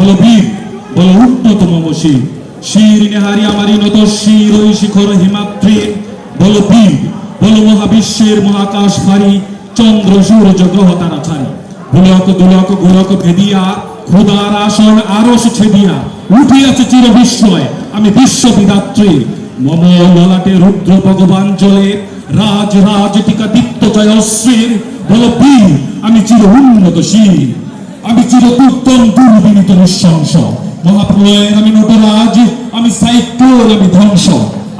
বলো বীর, বলো উন্নতম শির শির নেহারি আমারি নত, শির ওই শিখর হিমাদ্রি। বলো বীর, বলো মহাবিশ্বের মহাকাশ ফারি চন্দ্র, সূর্য, গ্রহ, তারা ছাড়ি। গোলক দুলক, গোলক, ভেদিয়া ক্ষুদার আসন, আরস ছেদিয়া। উঠিয়াছে চির বিস্ময়, আমি বিশ্ব বিদাত্রী। মম ললাটে রুদ্র ভগবান জলে, রাজ রাজ টিকা দীপ্ত জয়শ্রীর। বল বীর, আমি চির উন্নত শীর। আমি চির দুর্দম দুর্বিনীত নৃশংস। মহাপ্রলয়ের আমি নটরাজ, আমি সাইক্লোন, আমি ধ্বংস।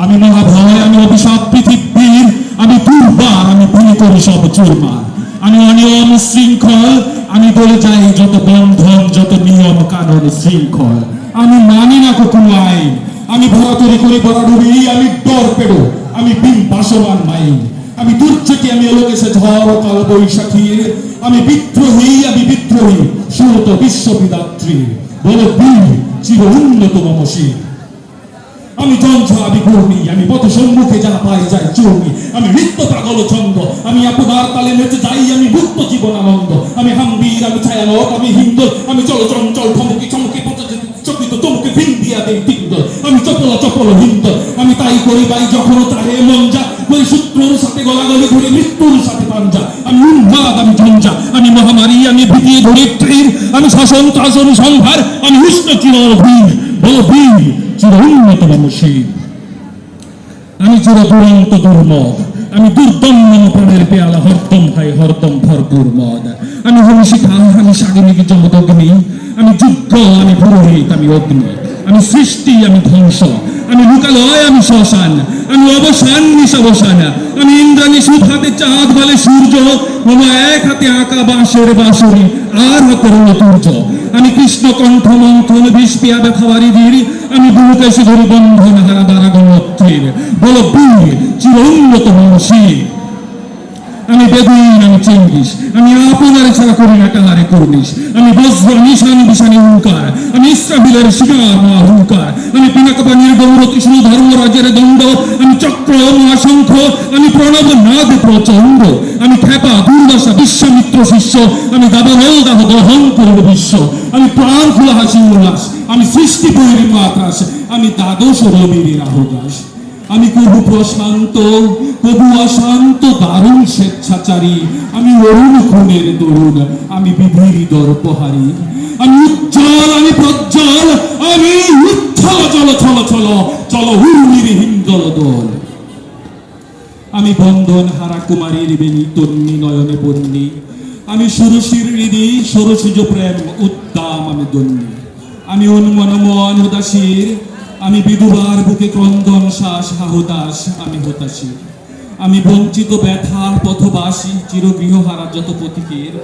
আমি মহাভয়, আমি অভিশাপ, পৃথিবীর। আমি দুর্বার, আমি ভুলি করি সব চুরমার। আমি অনিয়ম শৃঙ্খল, আমি বলে যাই যত বন্ধন, যত নিয়ম কানুন শৃঙ্খল। আমি মানি না কোনো আইন। আমি ভরাতরি করি বরাডুবি আমি ডর পেড়ো, আমি বিন বাসমান মাইন। আমি দুর্যোগী আমি এলোকেশে ঝড় কাল বৈশাখীর আমি বিদ্রোহী আমি বিদ্রোহী, সুরত বিশ্ববিদাত্রী, বলে চির উন্নত মমশীর আমি যন্ত্র আমি কর্মী আমি পথ সম্মুখে যা পাই যাই চর্মী আমি নৃত্য পাগল ছন্দ, আমি আপনার তালে নেচে যাই, আমি মুক্ত জীবন আনন্দ। আমি হাম্বীর, আমি ছায়ানক আমি হিন্দু আমি চল চঞ্চল, ঠমকি চমকি চকিত, চমকে ভিন দিয়া দেই আমি চপল চপল হিন্দ আমি তাই করি বাই যখন গলাগলি ঘুরে মৃত্যুর সাথে পাঞ্জা। আমি উন্মাদ, আমি ঝঞ্ঝা আমি মহামারী, আমি ভীতি ধরিত্রীর আমি শাসন, ত্রাসন সম্ভার আমি উষ্ণ চির ভীর বীর চির উন্নত মমশীর আমি চির দুরন্ত দুর্মদ, আমি দুর্দম্য প্রাণের পেয়ালা, হরদম খাই, হরদম ভরপুর মদ। আমি হংসিকা আমি সাগিনী জগদগ্নি, আমি যুদ্ধ, আমি পুরোহিত আমি অগ্নি। আমি সৃষ্টি, আমি ধ্বংস। আমি লুকালয়, আমি শ্মশান। আমি অবসান নিশবসান আমি ইন্দ্রাণী সুদ হাতে, চাঁদ বলে সূর্য। মামা এক হাতে আঁকা বাঁশের বাঁশুরি, আর হাতে তুর্য। আমি কৃষ্ণ কণ্ঠ, মন্থন বিষ পিয়া ব্যথাবারি বীর। আমি এসে ধরি বন্ধন, হারা দ্বারা গণত্রীর। বল বীর চির উন্নত মনসীর আমি বেদুইন আমি চেঙ্গিস আমি আপনার ছাড়া করি না কাহারে করনিস আমি বজ্র, নিশান বিশানি হুঙ্কার, আমি ইসরাফিলের শিকার মা হুঙ্কার, আমি পিনাকপানির গৌর কৃষ্ণ ধর্মরাজের দণ্ড, আমি চক্র, মহাশঙ্খ, আমি প্রণব নাদ প্রচণ্ড, আমি খেপা দুর্দশা, বিশ্বামিত্র শিষ্য, আমি দাবানল দাহ দহন করব বিশ্ব, আমি প্রাণ খোলা হাসি উল্লাস আমি সৃষ্টি পৈরি আকাশ, আমি দ্বাদশ রবির রাহুদাস আমি কবু প্রশান্ত, কবু অশান্ত, দারুণ স্বেচ্ছাচারী। আমি অরুণ খুনের তরুণ আমি বিধির দর্পহারী। আমি উজ্জ্বল, আমি প্রজ্জ্বল, আমি উচ্ছল, চল চল চল চল উর্মির হিন্দল দল আমি বন্ধন হারা কুমারীর বেনি তন্নি নয়নে বন্নি আমি সুরসির হৃদি, সরসুজ প্রেম, উদ্দাম, আমি দন্নি আমি উন্মন মন উদাসীর আমি বিধুবার বুকে ক্রন্দন শ্বাস, হাহুদাস, আমি হতাশী। আমি বঞ্চিত, ব্যথার পথবাসী, চিরগৃহহারা যত পথিকের।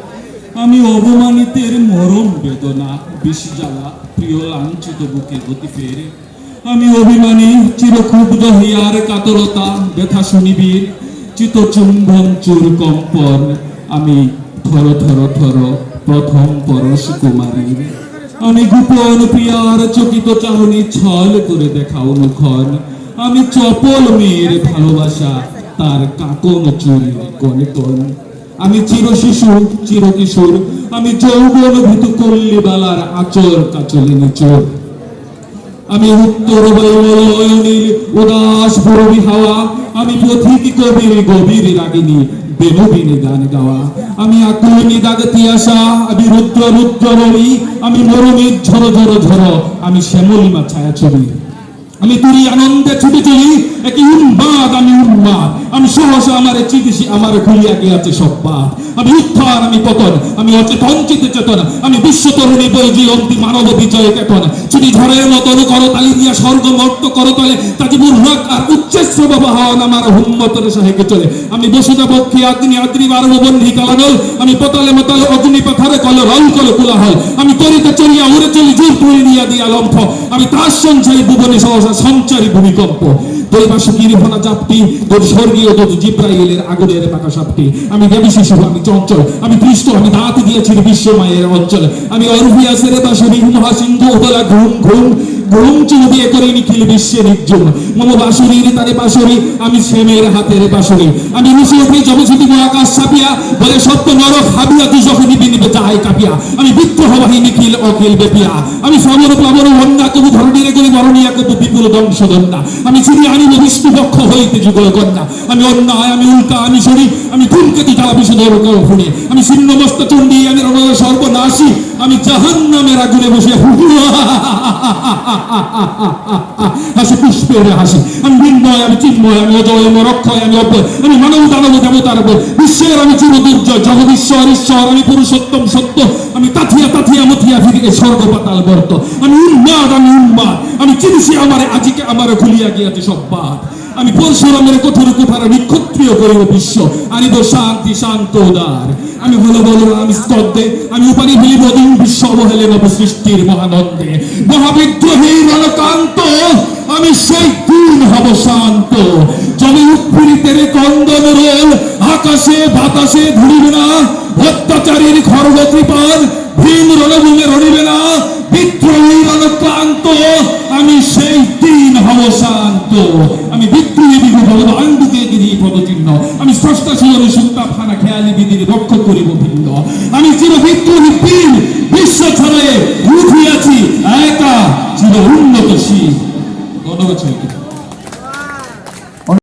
আমি অবমানিতের মরম বেদনা, বিষ জ্বালা, প্রিয় লাঞ্ছিত বুকে গতি ফের। আমি অভিমানী, চিরক্ষুব্ধ হিয়ার কাতরতা ব্যথা শুনিবীর চিত চুম্বন চুর কম্পন আমি থর থর থর প্রথম পরশ কুমারীর। আমি গোপন প্রিয়ার চকিত চাহনি ছল করে দেখা অনুক্ষণ আমি চপল মেয়ের ভালোবাসা, তার কাকন চুরির কোন কোন আমি চির শিশু, চির কিশোর, আমি যৌবন ভূত কল্লি বালার আচর কাচলিনী চোর আমি উত্তর বায়ুমলয়নীল উদাস পরবী হাওয়া আমি পথিক কবির গভীর রাগিনী, বেনবিনী গান গাওয়া। আমি আকুলনি দাগতি আসা আমি রুদ্র রুদ্র রবি আমি মরমির ঝর ঝর ঝর, আমি শ্যামলিমা ছায়া ছবি আমি তুরি আনন্দে ছুটে চলি একই উন্মাদ, আমি উন্মাদ। আমি সহসা আমার চিকিৎসি, আমার খুলিয়া গিয়াছে সব পাপ। আমি উত্থান আমি পতন, আমি অচেতন চিতে চেতন আমি বিশ্ব তরুণী বৈজি অন্তি মানব বিজয় কেতন ছুটি ঝড়ের মতন করতালি দিয়া স্বর্গ মর্ত করতলে তাজি বুর্হাক আর উচ্চস্র বাহন আমার হুম্মতরে সাহেকে চলে। আমি বসুদা পক্ষী আগ্নি আগ্নি বারব বন্ধি কালানল। আমি পতলে মতলে অগ্নি পাথারে কল রল কল কুলাহল। আমি তরিতে চলিয়া উড়ে চলি জোর তুলি দিয়া দিয়া লম্ফ। আমি তার সঞ্চয় ভুবনে সহসা সঞ্চারী ভূমিকম্প। স্বর্গীয় তোর জিব্রাইলের আগুনের পাকা আমি দেবী আমি চঞ্চল, আমি দাঁত দিয়েছি বিশ্ব মায়ের অঞ্চল। আমি অরভিয়াসের বাসুরি মহাসিংহ ওদলা ঘুম ঘুম গ্রঞ্চি দিয়ে করে নিখিল বিশ্বে নির্জন মম বাসুরীর তারে বাসুরি আমি শ্যামের হাতের বাসুরি আমি মিশে উঠি জগৎসুতি আকাশ ছাপিয়া বলে সত্য নরক হাবিয়া, তুই যখন নিবি নিবে যায় কাপিয়া। আমি বিদ্রোহ বাহিনী নিখিল অখিল বেপিয়া। আমি সমর প্লাবন বন্যা কবু ধরণীরে কবি বরণিয়া, কবু বিপুল দংশদন্যা আমি চিনি আনিব বিষ্ণু পক্ষ হইতে যুগল কন্যা। আমি অন্যায়, আমি উল্কা আমি সরি, আমি ধূমকেতু জ্বালা বিষধর ফুনে আমি শূন্য মস্ত চণ্ডী, আমি রণয় সর্বনাশী। আমি জাহান নামের আগুনে বসে। হাসি, পুষ্পের হাসি। আমি বিন্ময়, আমি চিন্ময়, আমি অজয়, আমি রক্ষয় আমি অব্যয়। আমি মানব দানব, দেবতার বিশ্বের আমি চিরদুর্জয় জগদীশ্বর, ঈশ্বর, আমি পুরুষোত্তম সত্য। আমি তাথিয়া তাথিয়া মথিয়া ফিরিয়ে স্বর্গ পাতাল বর্ত আমি উন্মাদ আমি উন্মাদ। আমি চিনছি আমারে, আজিকে আমারে খুলিয়া গিয়াছে সব বাদ। আমি পরশুরামের কঠোর কুঠার নিক্ষত্রিয় করিব বিশ্ব। আনিব শান্তি, শান্ত উদার। আমি বলো বলো আমি স্তব্ধে। আমি উপারি হইব দিন বিশ্ব অবহেলে নব সৃষ্টির মহানন্দে। মহাবিদ্রোহী রণকান্ত, আমি সেই দিন হব শান্ত। যবে উৎপীড়িতের কন্দন রোল, আকাশে বাতাসে ধরিবে না। অত্যাচারীর খর্ব কৃপান ভীম রণভূমে রণিবে না বিদ্রোহী রণক্লান্ত, আমি সেই দিন হব শান্ত। আমি বিদ্রোহী ভগব আঙ্গুকে গিরি পদচিহ্ন আমি স্রষ্টা খেয়ালি বিধির রক্ষ করিব ভিন্ন। আমি চির বিদ্রোহী বীর বিশ্ব ছড়ায়ে উঠিয়াছি একা চির উন্নত শিব ধন্যবাদ।